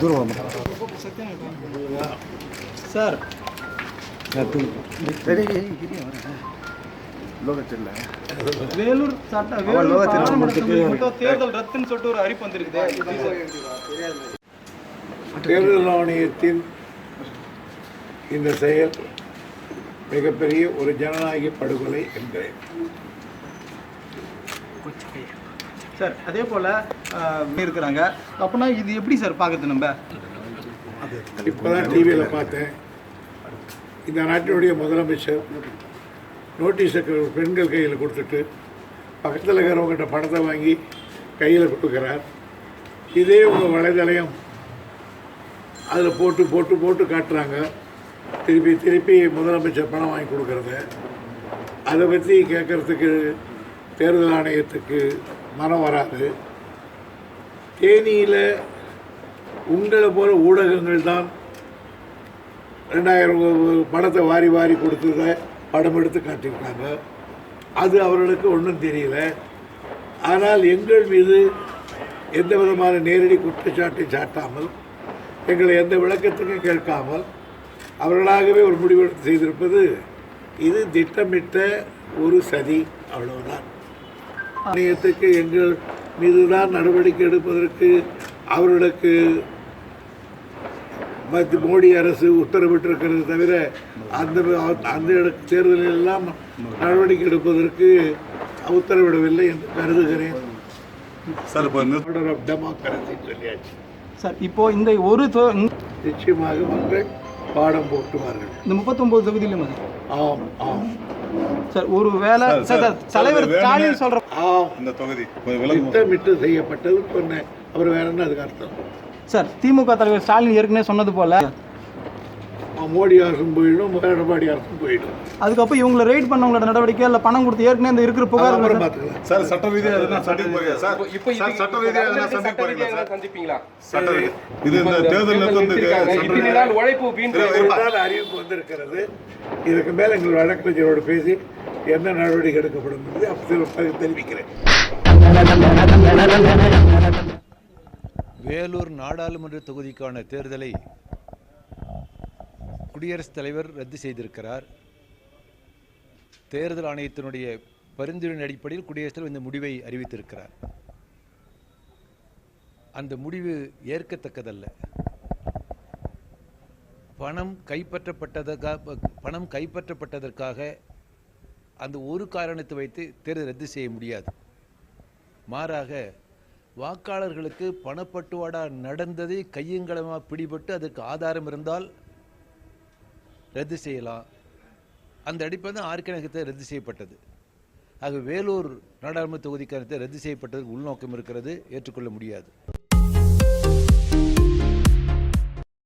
தூரம் சார். வேலூர் தேர்தல் ரத்துன்னு சொல்லிட்டு ஒரு அறிவிப்பு வந்திருக்குது? தேர்தல் ஆணையத்தின் இந்த செயல் மிகப்பெரிய ஒரு ஜனநாயக படுகொலை என்கிறேன் சார் அதே போல் இருக்கிறாங்க அப்படின்னா இது எப்படி சார் பார்க்குறது நம்ம? இப்போதான் டிவியில் பார்த்தேன். இந்த நாட்டினுடைய முதலமைச்சர் நோட்டீஸை பெண்கள் கையில் கொடுத்துட்டு பக்கத்தில் இருக்கிறவங்ககிட்ட பணத்தை வாங்கி கையில் கொடுக்குறார். இதே உங்கள் வலைதளம் அதில் போட்டு போட்டு போட்டு காட்டுறாங்க. திருப்பி திருப்பி முதலமைச்சர் பணம் வாங்கி கொடுக்குறத. அதை பற்றி கேட்குறதுக்கு தேர்தல் ஆணையத்துக்கு மனம் வராது. தேனியில் உங்களை போல ஊடகங்கள் தான் ரெண்டாயிரம் படத்தை வாரி வாரி கொடுத்ததை படம் எடுத்து காட்டியிருக்காங்க. அது அவர்களுக்கு ஒன்றும் தெரியல. ஆனால் எங்கள் மீது எந்த விதமான நேரடி குற்றச்சாட்டை சாட்டாமல் எங்களை எந்த விளக்கத்துக்கும் கேட்காமல் அவர்களாகவே ஒரு முடிவெடுத்து செய்திருப்பது இது திட்டமிட்ட ஒரு சதி. அவ்வளவுதான். ஆணையத்துக்கு எங்கள் மீதுதான் நடவடிக்கை எடுப்பதற்கு அவர்களுக்கு மத்திய மோடி அரசு உத்தரவிட்டிருக்கிறது தவிர அந்த அந்த தேர்தலில் எல்லாம் நடவடிக்கை எடுப்பதற்கு உத்தரவிடவில்லை என்று கருதுகிறேன். சார் ஆர்டர் ஆஃப் டெமோக்ரஸி சொல்லியாச்சு. சார் இப்போ இந்த ஒரு நிச்சயமாக மக்கள் பாடம் போட்டுவார்கள் இந்த முப்பத்தொன்பது தொகுதியிலும் ஆம் ஆம். சார் ஒரு வேலை சார், தலைவர் ஸ்டாலின் சொல்ற இந்த தொகுதி திட்டமிட்டு செய்யப்பட்டது சொன்னேன். அவர் வேற என்ன அதுக்கு அர்த்தம். சார் திமுக தலைவர் ஸ்டாலின் ஏற்கனவே சொன்னது போல மோடி அரசும் போயிடும் எடப்பாடி அரசும் போயிடும். அதுக்கப்புறம் இவங்களை ரைட் பண்ணவங்களோட நடவடிக்கை இல்லை பணம் கொடுத்து ஏற்கனவே இந்த இருக்கிற புகார் அப்புறம் பார்த்துக்கலாம். சார் சட்ட ரீதியாக எதுனா சந்திக்க போறீங்க சார்? இப்போ சார் சட்ட ரீதியாக எதுனா சந்திக்க சார்? சந்திப்பீங்களா? சட்ட இது இந்த தேர்தல் நாள் உழைப்பு அறிவிப்பு வந்திருக்கிறது. இதுக்கு மேல எங்கள் வழக்கறிஞரோடு பேசி என்ன நடவடிக்கை எடுக்கப்படும் என்பதை அப்போது தெரிவிக்கிறேன். வேலூர் நாடாளுமன்ற தொகுதிக்கான தேர்தலை குடியரசுத் தலைவர் ரத்து செய்திருக்கிறார். தேர்தல் ஆணையத்தினுடைய பரிந்துரையின் அடிப்படையில் குடியரசுத் தலைவர் இந்த முடிவை அறிவித்திருக்கிறார். அந்த முடிவு ஏற்கத்தக்கதல்ல. பணம் கைப்பற்றப்பட்டதற்காக பணம் கைப்பற்றப்பட்டதற்காக அந்த ஒரு காரணத்தை வைத்து தேர்தல் ரத்து செய்ய முடியாது. மாறாக வாக்காளர்களுக்கு பணப்பட்டுவாடா நடந்ததை கையங்களமாக பிடிபட்டு அதற்கு ஆதாரம் இருந்தால் ரத்து செய்யலாம். அந்த அடிப்பை தான் ஆர்கனகத்தை ரத்து செய்யப்பட்டது. ஆக வேலூர் நாடாளுமன்ற தொகுதிக்கான ரத்து செய்யப்பட்டது உள்நோக்கம் இருக்கிறது ஏற்றுக்கொள்ள முடியாது.